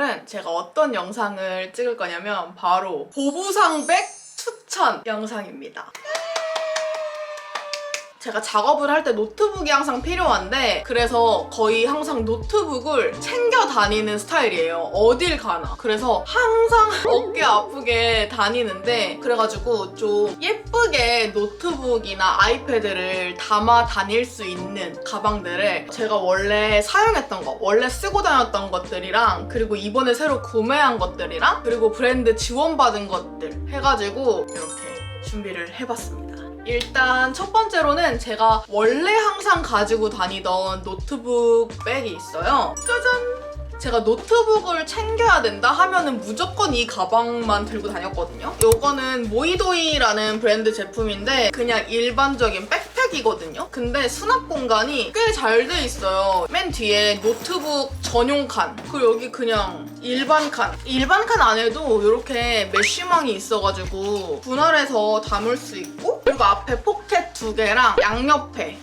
오늘은 제가 어떤 영상을 찍을 거냐면 바로 보부상백 추천 영상입니다. 제가 작업을 할 때 노트북이 항상 필요한데 그래서 거의 항상 노트북을 챙겨 다니는 스타일이에요. 어딜 가나. 그래서 항상 어깨 아프게 다니는데 그래가지고 좀 예쁘게 노트북이나 아이패드를 담아 다닐 수 있는 가방들을 제가 원래 사용했던 거, 원래 쓰고 다녔던 것들이랑 그리고 이번에 새로 구매한 것들이랑 그리고 브랜드 지원받은 것들 해가지고 이렇게 준비를 해봤습니다. 일단 첫 번째로는 제가 원래 항상 가지고 다니던 노트북 백이 있어요. 짜잔! 제가 노트북을 챙겨야 된다 하면은 무조건 이 가방만 들고 다녔거든요. 요거는 모이도이라는 브랜드 제품인데 그냥 일반적인 백 팩이거든요. 근데 수납 공간이 꽤 잘 돼 있어요. 맨 뒤에 노트북 전용 칸, 그리고 여기 그냥 일반 칸. 일반 칸 안에도 이렇게 메쉬망이 있어가지고 분할해서 담을 수 있고 그리고 앞에 포켓 두 개랑 양옆에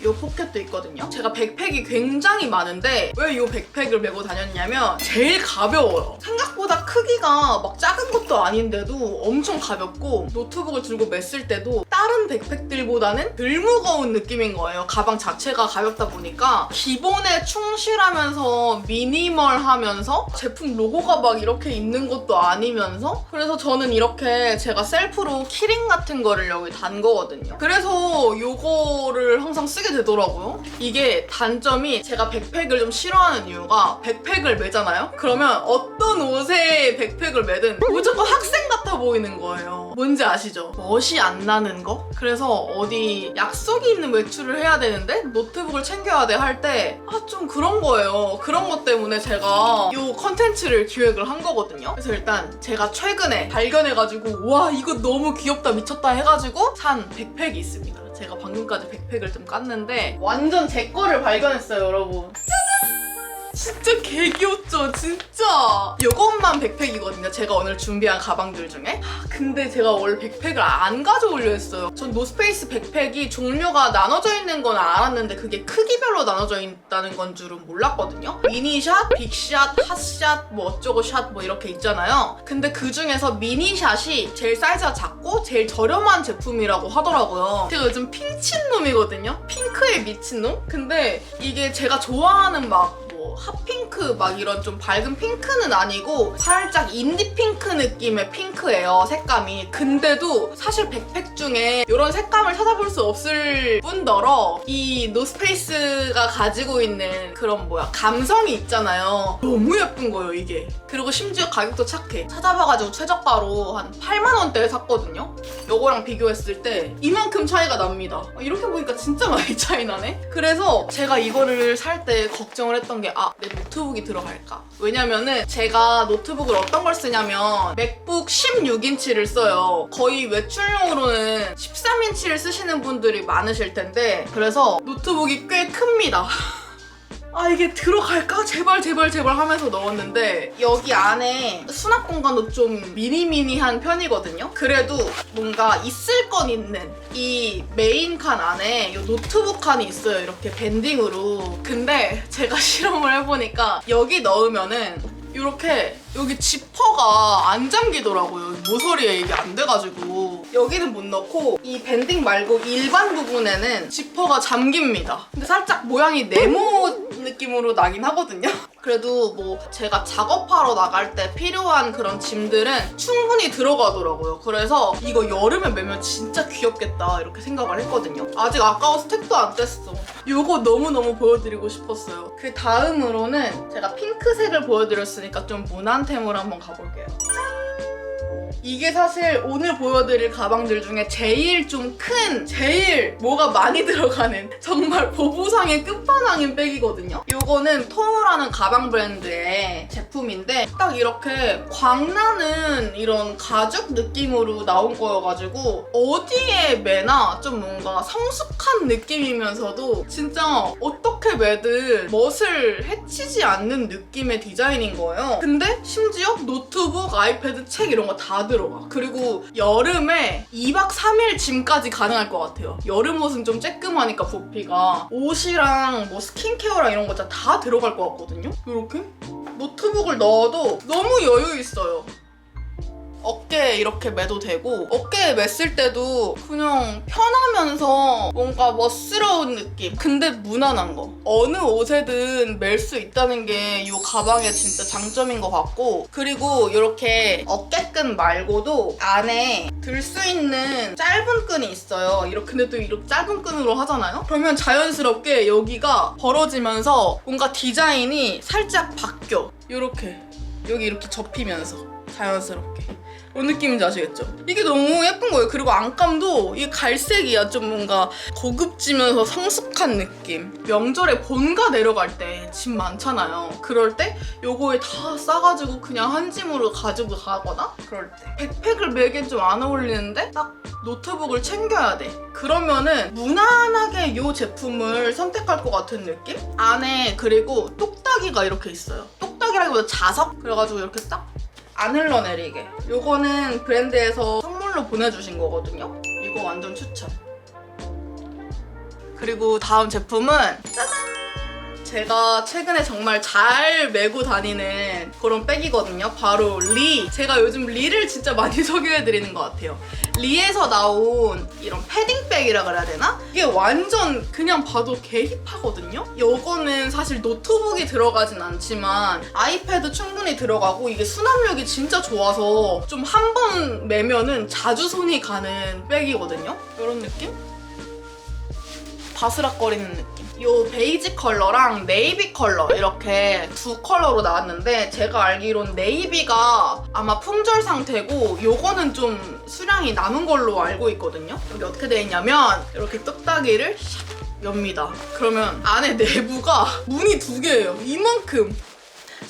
이 포켓도 있거든요. 제가 백팩이 굉장히 많은데 왜 이 백팩을 메고 다녔냐면 제일 가벼워요. 생각보다 크기가 막 작은 것도 아닌데도 엄청 가볍고 노트북을 들고 맸을 때도 다른 백팩들보다는 덜 무거운 느낌인 거예요. 가방 자체가 가볍다 보니까 기본에 충실하면서 미니멀하면서 제품 로고가 막 이렇게 있는 것도 아니면서 그래서 저는 이렇게 제가 셀프로 키링 같은 거를 여기 단 거거든요. 그래서 요거를 항상 쓰게 되더라고요. 이게 단점이 제가 백팩을 좀 싫어하는 이유가 백팩을 매잖아요? 그러면 어떤 옷에 백팩을 매든 무조건 학생 같아 보이는 거예요. 뭔지 아시죠? 멋이 안 나는 거? 그래서 어디 약속이 있는 외출을 해야 되는데 노트북을 챙겨야 돼 할 때 아 좀 그런 거예요. 그런 것 때문에 제가 이 컨텐츠를 기획을 한 거거든요. 그래서 일단 제가 최근에 발견해가지고 와 이거 너무 귀엽다 미쳤다 해가지고 산 백팩이 있습니다. 제가 방금까지 백팩을 좀 깠는데 완전 제 거를 발견했어요 여러분. 진짜 개 귀엽죠 진짜. 이것만 백팩이거든요 제가 오늘 준비한 가방들 중에. 하, 근데 제가 원래 백팩을 안 가져오려 했어요. 전 노스페이스 백팩이 종류가 나눠져 있는 건 알았는데 그게 크기별로 나눠져 있다는 건 줄은 몰랐거든요. 미니샷, 빅샷, 핫샷 뭐 어쩌고 샷 뭐 이렇게 있잖아요. 근데 그 중에서 미니샷이 제일 사이즈가 작고 제일 저렴한 제품이라고 하더라고요. 제가 요즘 핑친 놈이거든요. 핑크에 미친 놈? 근데 이게 제가 좋아하는 막 뭐 핫핑크 막 이런 좀 밝은 핑크는 아니고 살짝 인디 핑크 느낌의 핑크예요 색감이. 근데도 사실 백팩 중에 이런 색감을 찾아볼 수 없을 뿐더러 이 노스페이스가 가지고 있는 그런 뭐야 감성이 있잖아요. 너무 예쁜 거예요 이게. 그리고 심지어 가격도 착해. 찾아봐가지고 최저가로 한 8만 원대에 샀거든요. 요거랑 비교했을 때 이만큼 차이가 납니다. 이렇게 보니까 진짜 많이 차이 나네? 그래서 제가 이거를 살 때 걱정을 했던 게 아, 내 노트북이 들어갈까? 왜냐면은 제가 노트북을 어떤 걸 쓰냐면 맥북 16인치를 써요. 거의 외출용으로는 13인치를 쓰시는 분들이 많으실 텐데 그래서 노트북이 꽤 큽니다. 아 이게 들어갈까? 제발 제발 제발 하면서 넣었는데 여기 안에 수납 공간도 좀 미니미니한 편이거든요. 그래도 뭔가 있을 건 있는 이 메인 칸 안에 이 노트북 칸이 있어요. 이렇게 밴딩으로. 근데 제가 실험을 해보니까 여기 넣으면은 이렇게 여기 지퍼가 안 잠기더라고요. 모서리에 이게 안 돼가지고 여기는 못 넣고 이 밴딩 말고 일반 부분에는 지퍼가 잠깁니다. 근데 살짝 모양이 네모 느낌으로 나긴 하거든요. 그래도 뭐 제가 작업하러 나갈 때 필요한 그런 짐들은 충분히 들어가더라고요. 그래서 이거 여름에 매면 진짜 귀엽겠다 이렇게 생각을 했거든요. 아직 아까워서 택도 안 뗐어. 이거 너무너무 보여드리고 싶었어요. 그 다음으로는 제가 핑크색을 보여드렸으니까 좀 무난템으로 한번 가볼게요. 이게 사실 오늘 보여드릴 가방들 중에 제일 좀 큰, 제일 뭐가 많이 들어가는 정말 보부상의 끝판왕인 백이거든요. 이거는 토모라는 가방 브랜드의 제품인데 딱 이렇게 광나는 이런 가죽 느낌으로 나온 거여가지고 어디에 매나 좀 뭔가 성숙한 느낌이면서도 진짜 어떻게 매든 멋을 해치지 않는 느낌의 디자인인 거예요. 근데 심지어 노트북, 아이패드, 책 이런 거다 들어가. 그리고 여름에 2박 3일 짐까지 가능할 것 같아요. 여름 옷은 좀 쬐끔하니까 부피가 옷이랑 뭐 스킨케어랑 이런 거다 들어갈 것 같거든요. 이렇게 노트북을 넣어도 너무 여유 있어요. 어깨에 이렇게 매도 되고 어깨에 맸을 때도 그냥 편하면서 뭔가 멋스러운 느낌. 근데 무난한 거. 어느 옷에든 멜 수 있다는 게 이 가방의 진짜 장점인 것 같고 그리고 이렇게 어깨끈 말고도 안에 들 수 있는 짧은 끈이 있어요. 이렇게 근데 또 이렇게 짧은 끈으로 하잖아요? 그러면 자연스럽게 여기가 벌어지면서 뭔가 디자인이 살짝 바뀌어. 이렇게. 여기 이렇게 접히면서 자연스럽게 뭔 느낌인지 아시겠죠? 이게 너무 예쁜 거예요. 그리고 안감도 이 갈색이야. 좀 뭔가 고급지면서 성숙한 느낌. 명절에 본가 내려갈 때 짐 많잖아요. 그럴 때 요거에 다 싸가지고 그냥 한 짐으로 가지고 가거나 그럴 때. 백팩을 매기엔 좀안 어울리는데 딱 노트북을 챙겨야 돼. 그러면은 무난하게 요 제품을 선택할 것 같은 느낌? 안에 그리고 똑딱이가 이렇게 있어요. 똑딱이라기보다 자석? 그래가지고 이렇게 딱 안 흘러내리게. 요거는 브랜드에서 선물로 보내주신 거거든요. 이거 완전 추천. 그리고 다음 제품은 짜잔! 제가 최근에 정말 잘 메고 다니는 그런 백이거든요. 바로 리. 제가 요즘 리를 진짜 많이 소개해드리는 것 같아요. 리에서 나온 이런 패딩백이라 그래야 되나? 이게 완전 그냥 봐도 개 힙하거든요? 요거는 사실 노트북이 들어가진 않지만 아이패드 충분히 들어가고 이게 수납력이 진짜 좋아서 좀 한 번 매면은 자주 손이 가는 백이거든요? 이런 느낌? 바스락거리는 느낌. 요 베이지 컬러랑 네이비 컬러 이렇게 두 컬러로 나왔는데 제가 알기론 네이비가 아마 품절 상태고 요거는 좀 수량이 남은 걸로 알고 있거든요. 여기 어떻게 되어 있냐면 이렇게 뚝딱이를 샥 엽니다. 그러면 안에 내부가 문이 두 개예요. 이만큼.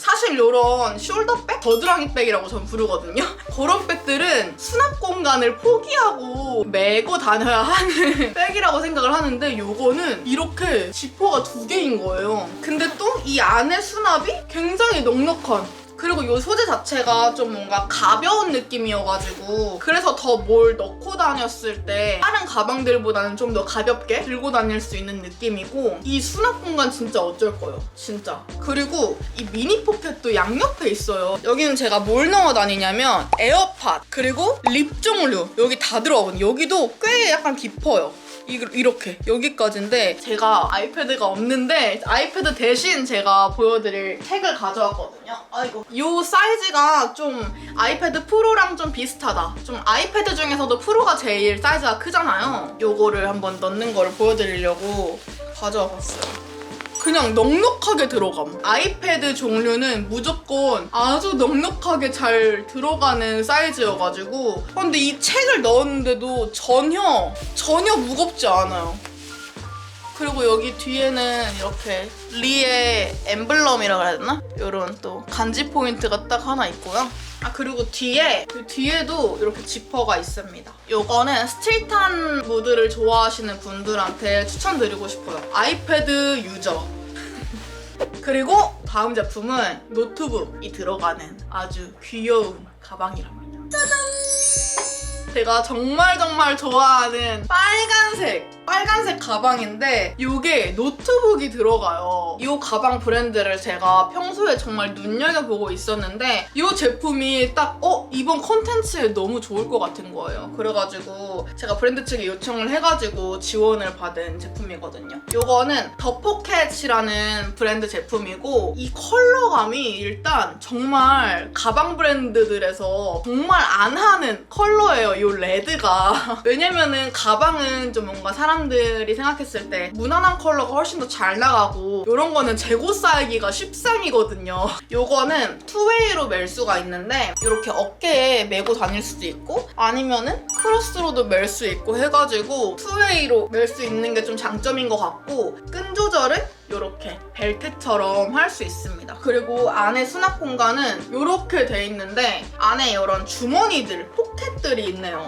사실 이런 숄더백, 겨드랑이 백이라고 전 부르거든요. 그런 백들은 수납 공간을 포기하고 메고 다녀야 하는 백이라고 생각을 하는데 요거는 이렇게 지퍼가 두 개인 거예요. 근데 또 이 안에 수납이 굉장히 넉넉한 그리고 이 소재 자체가 좀 뭔가 가벼운 느낌이어가지고 그래서 더 뭘 넣고 다녔을 때 다른 가방들보다는 좀 더 가볍게 들고 다닐 수 있는 느낌이고 이 수납 공간 진짜 어쩔 거예요 진짜. 그리고 이 미니 포켓도 양옆에 있어요. 여기는 제가 뭘 넣어 다니냐면 에어팟 그리고 립 종류. 여기 다 들어가거든요. 여기도 꽤 약간 깊어요 이- 이렇게 여기까지인데 제가 아이패드가 없는데 아이패드 대신 제가 보여드릴 책을 가져왔거든요. 아이고 이 사이즈가 좀 아이패드 프로랑 좀 비슷하다. 좀 아이패드 중에서도 프로가 제일 사이즈가 크잖아요. 요거를 한번 넣는 거를 보여드리려고 가져와 봤어요. 그냥 넉넉하게 들어감. 아이패드 종류는 무조건 아주 넉넉하게 잘 들어가는 사이즈여가지고. 아, 근데 이 책을 넣었는데도 전혀, 전혀 무겁지 않아요. 그리고 여기 뒤에는 이렇게 리의 엠블럼이라 그래야 되나? 이런 또 간지 포인트가 딱 하나 있고요. 아 그리고 뒤에 그 뒤에도 이렇게 지퍼가 있습니다. 요거는 스트릿한 무드를 좋아하시는 분들한테 추천드리고 싶어요. 아이패드 유저. 그리고 다음 제품은 노트북이 들어가는 아주 귀여운 가방이랍니다. 짜잔! 제가 정말 정말 좋아하는 빨간색 빨간색 가방인데 이게 노트북이 들어가요. 이 가방 브랜드를 제가 평소에 정말 눈여겨보고 있었는데 이 제품이 딱 어? 이번 컨텐츠에 너무 좋을 것 같은 거예요. 그래가지고 제가 브랜드 측에 요청을 해가지고 지원을 받은 제품이거든요. 이거는 더 포켓이라는 브랜드 제품이고 이 컬러감이 일단 정말 가방 브랜드들에서 정말 안 하는 컬러예요. 이 레드가. 왜냐면은 가방은 좀 뭔가 사람들이 생각했을 때 무난한 컬러가 훨씬 더 잘 나가고 이런 거는 재고 쌓기가 쉽상이거든요. 요거는 투웨이로 멜 수가 있는데 이렇게 어깨에 메고 다닐 수도 있고 아니면은 크로스로도 멜 수 있고 해가지고 투웨이로 멜 수 있는 게 좀 장점인 것 같고 끈 조절을 벨트처럼 할 수 있습니다. 그리고 안에 수납 공간은 이렇게 돼 있는데 안에 이런 주머니들, 포켓들이 있네요.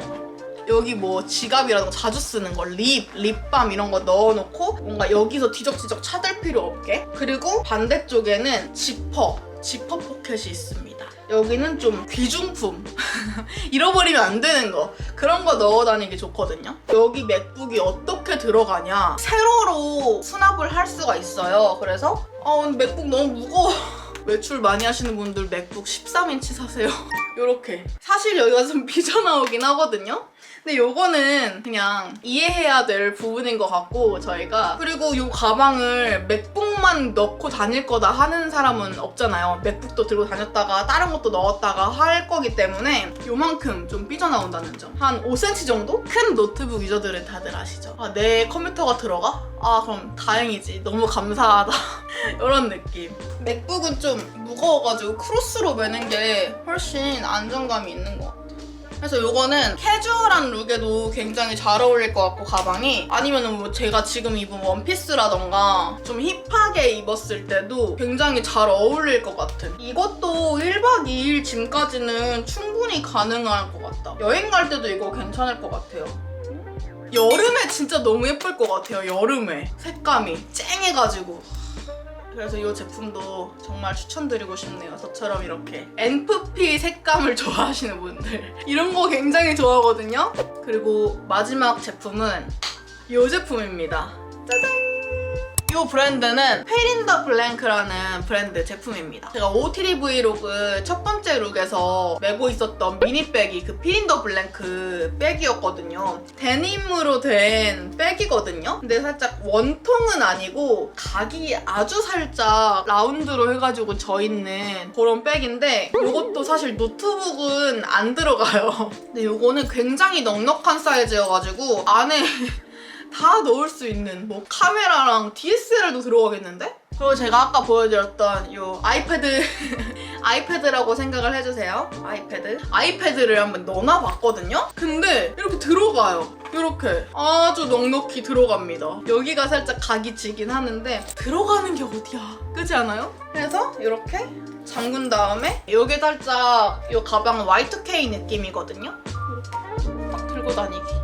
여기 뭐 지갑이라든가 자주 쓰는 거, 립, 립밤 이런 거 넣어놓고 뭔가 여기서 뒤적뒤적 찾을 필요 없게. 그리고 반대쪽에는 지퍼, 지퍼 포켓이 있습니다. 여기는 좀 귀중품. 잃어버리면 안 되는 거. 그런 거 넣어 다니기 좋거든요. 여기 맥북이 어떻게 들어가냐. 세로로 수납을 할 수가 있어요. 그래서 어, 근데 맥북 너무 무거워. 외출 많이 하시는 분들 맥북 13인치 사세요. 요렇게. 사실 여기가 좀 삐져나오긴 하거든요. 근데 요거는 그냥 이해해야 될 부분인 것 같고 저희가. 그리고 요 가방을 맥북만 넣고 다닐 거다 하는 사람은 없잖아요. 맥북도 들고 다녔다가 다른 것도 넣었다가 할 거기 때문에 요만큼 좀 삐져나온다는 점. 한 5cm 정도? 큰 노트북 유저들은 다들 아시죠? 아, 내 컴퓨터가 들어가? 아 그럼 다행이지. 너무 감사하다. 이런 느낌. 맥북은 좀 무거워가지고 크로스로 매는 게 훨씬 안정감이 있는 것 같아요 그래서 요거는 캐주얼한 룩에도 굉장히 잘 어울릴 것 같고 가방이. 아니면은 뭐 제가 지금 입은 원피스라던가 좀 힙하게 입었을 때도 굉장히 잘 어울릴 것 같은. 이것도 1박 2일 짐까지는 충분히 가능할 것 같다. 여행 갈 때도 이거 괜찮을 것 같아요. 여름에 진짜 너무 예쁠 것 같아요 여름에. 색감이 쨍해가지고 그래서 이 제품도 정말 추천드리고 싶네요. 저처럼 이렇게 NFP 색감을 좋아하시는 분들 이런 거 굉장히 좋아하거든요. 그리고 마지막 제품은 이 제품입니다. 짜잔! 이 브랜드는 페린더 블랭크라는 브랜드 제품입니다. 제가 OOTD 브이로그 첫 번째 룩에서 메고 있었던 미니백이 그 피린더 블랭크 백이었거든요. 데님으로 된 백이거든요. 근데 살짝 원통은 아니고 각이 아주 살짝 라운드로 해가지고 져 있는 그런 백인데 이것도 사실 노트북은 안 들어가요. 근데 이거는 굉장히 넉넉한 사이즈여가지고 안에 다 넣을 수 있는 뭐 카메라랑 DSLR도 들어가겠는데? 그리고 제가 아까 보여드렸던 이 아이패드 아이패드라고 생각을 해주세요. 아이패드. 아이패드를 한번 넣어놔봤거든요? 근데 이렇게 들어가요. 이렇게. 아주 넉넉히 들어갑니다. 여기가 살짝 각이 지긴 하는데 들어가는 게 어디야? 그지 않아요? 그래서 이렇게 잠근 다음에 여기 살짝 이 가방은 Y2K 느낌이거든요? 이렇게 딱 들고 다니기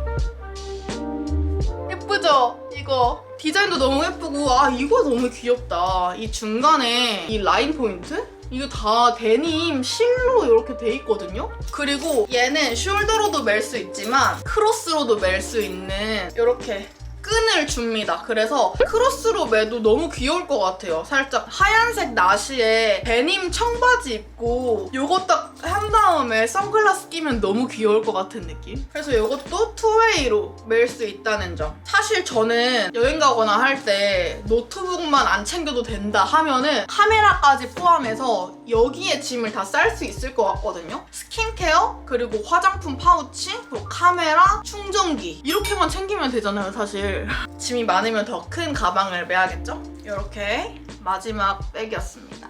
예쁘죠? 이거 디자인도 너무 예쁘고 아 이거 너무 귀엽다 이 중간에 이 라인 포인트? 이거 다 데님 실로 이렇게 돼 있거든요? 그리고 얘는 숄더로도 멜 수 있지만 크로스로도 멜 수 있는 이렇게 끈을 줍니다. 그래서 크로스로 매도 너무 귀여울 것 같아요. 살짝 하얀색 나시에 데님 청바지 입고 요거 딱 한 다음에 선글라스 끼면 너무 귀여울 것 같은 느낌? 그래서 요것도 투웨이로 멜수 있다는 점. 사실 저는 여행 가거나 할 때 노트북만 안 챙겨도 된다 하면은 카메라까지 포함해서 여기에 짐을 다 쌀 수 있을 것 같거든요. 스킨케어, 그리고 화장품 파우치, 그리고 카메라, 충전기 이렇게만 챙기면 되잖아요, 사실. 짐이 많으면 더 큰 가방을 매야겠죠? 이렇게 마지막 백이었습니다.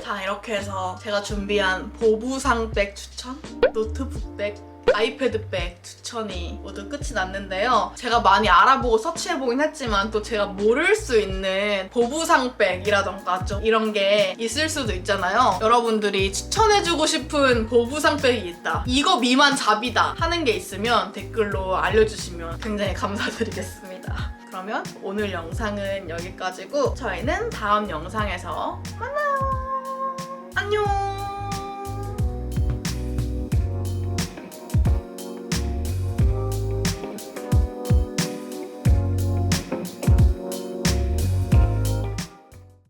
자, 이렇게 해서 제가 준비한 보부상 백 추천, 노트북 백, 아이패드 백 추천이 모두 끝이 났는데요. 제가 많이 알아보고 서치해보긴 했지만 또 제가 모를 수 있는 보부상 백이라던가 좀 이런 게 있을 수도 있잖아요. 여러분들이 추천해주고 싶은 보부상 백이 있다. 이거 미만 잡이다 하는 게 있으면 댓글로 알려주시면 굉장히 감사드리겠습니다. 그러면 오늘 영상은 여기까지고 저희는 다음 영상에서 만나요. 안녕.